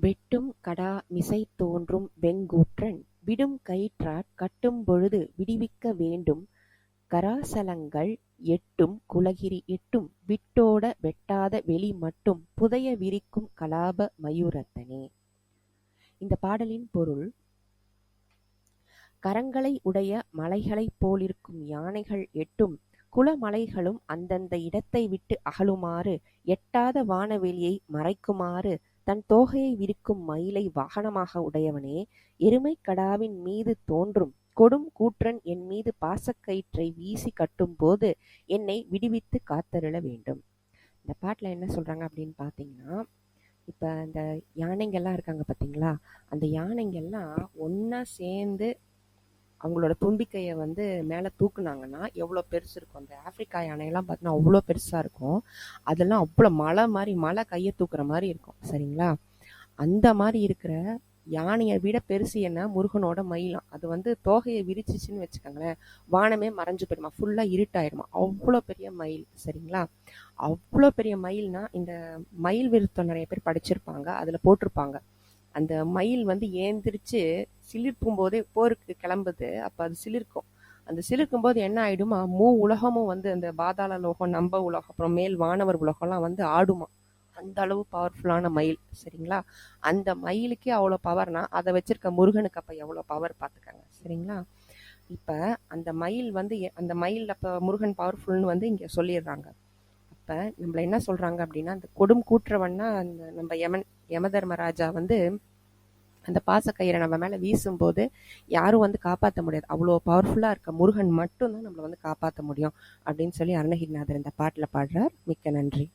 வெட்டும் கடா மிசை தோன்றும் வெங்கூற்றன் விடும் கயிற்றாற் கட்டும் பொழுது விடுவிக்க வேண்டும் கராசலங்கள் எட்டும் குலகிரி எட்டும் விட்டோட வெட்டாத வெளி மட்டும் புதைய விரிக்கும் கலாப மயூரத்தனே. இந்த பாடலின் பொருள் கரங்களை உடைய மலைகளைப் போலிருக்கும் யானைகள் எட்டும் குலமலைகளும் அந்தந்த இடத்தை விட்டு அகலுமாறு எட்டாத வானவெளியை மறைக்குமாறு தன் தோகையை விரிக்கும் மயிலை வாகனமாக உடையவனே எருமை கடாவின் மீது தோன்றும் கொடும் கூற்றன் என் மீது பாசக்கயிற்றை வீசி கட்டும்போது என்னை விடுவித்து காத்தருள வேண்டும். இந்த பாட்டில் என்ன சொல்கிறாங்க அப்படின்னு பார்த்தீங்கன்னா, இப்போ இந்த யானைங்கள்லாம் இருக்காங்க பார்த்தீங்களா, அந்த யானைங்கள்லாம் ஒன்றா சேர்ந்து அவங்களோட தும்பிக்கையை வந்து மேலே தூக்குனாங்கன்னா, எவ்வளோ பெருசு இருக்கும். அந்த ஆப்பிரிக்கா யானையெல்லாம் பார்த்தீங்கன்னா, அவ்வளோ பெருசாக இருக்கும். அதெல்லாம் அவ்வளோ மழை மாதிரி மழை கையை தூக்குற மாதிரி இருக்கும். சரிங்களா? அந்த மாதிரி இருக்கிற யானையை விட பெருசு என்ன முருகனோட மயிலாம். அது வந்து தோகையை விரிச்சிச்சுன்னு வச்சுக்கோங்களேன், வானமே மறைஞ்சு போயிடுமா ஃபுல்லாக இருட்டாயிடுமா அவ்வளோ பெரிய மயில். சரிங்களா? அவ்வளோ பெரிய மயில்னா, இந்த மயில் விருத்தம் நிறைய பேர் படிச்சிருப்பாங்க. அதில் போட்டிருப்பாங்க. அந்த மயில் வந்து ஏந்திரிச்சு சிலிர்க்கும் போதே போருக்கு கிளம்புது. அப்போ அது சிலிர்க்கும். அந்த சிலிர்க்கும்போது என்ன ஆயிடுமா, மூ உலகமும் வந்து அந்த பாதாள லோகம், நம்ப உலகம், அப்புறம் மேல் வானவர் உலகம்லாம் வந்து ஆடுமாம். அந்த அளவு பவர்ஃபுல்லான மயில். சரிங்களா? அந்த மயிலுக்கே அவ்வளோ பவர்னா, அதை வச்சிருக்க முருகனுக்கு அப்போ எவ்வளோ பவர் பார்த்துக்கோங்க சரிங்களா? இப்போ அந்த மயில் வந்து எ அந்த மயில் அப்போ முருகன் பவர்ஃபுல்ன்னு வந்து இங்கே சொல்லிடுறாங்க அப்போ நம்மள என்ன சொல்கிறாங்க அப்படின்னா, அந்த கொடும் கூற்றவன்னா அந்த நம்ம யமன் யமதர்மராஜா வந்து அந்த பாசக்கயிறை நம்ம மேலே வீசும்போது, யாரும் வந்து காப்பாற்ற முடியாது. அவ்வளோ பவர்ஃபுல்லாக இருக்க முருகன் மட்டும்தான் நம்மளை வந்து காப்பாற்ற முடியும். அப்படின்னு சொல்லி அருணகிரிநாதர் இந்த பாட்டில் பாடுறார். மிக்க நன்றி.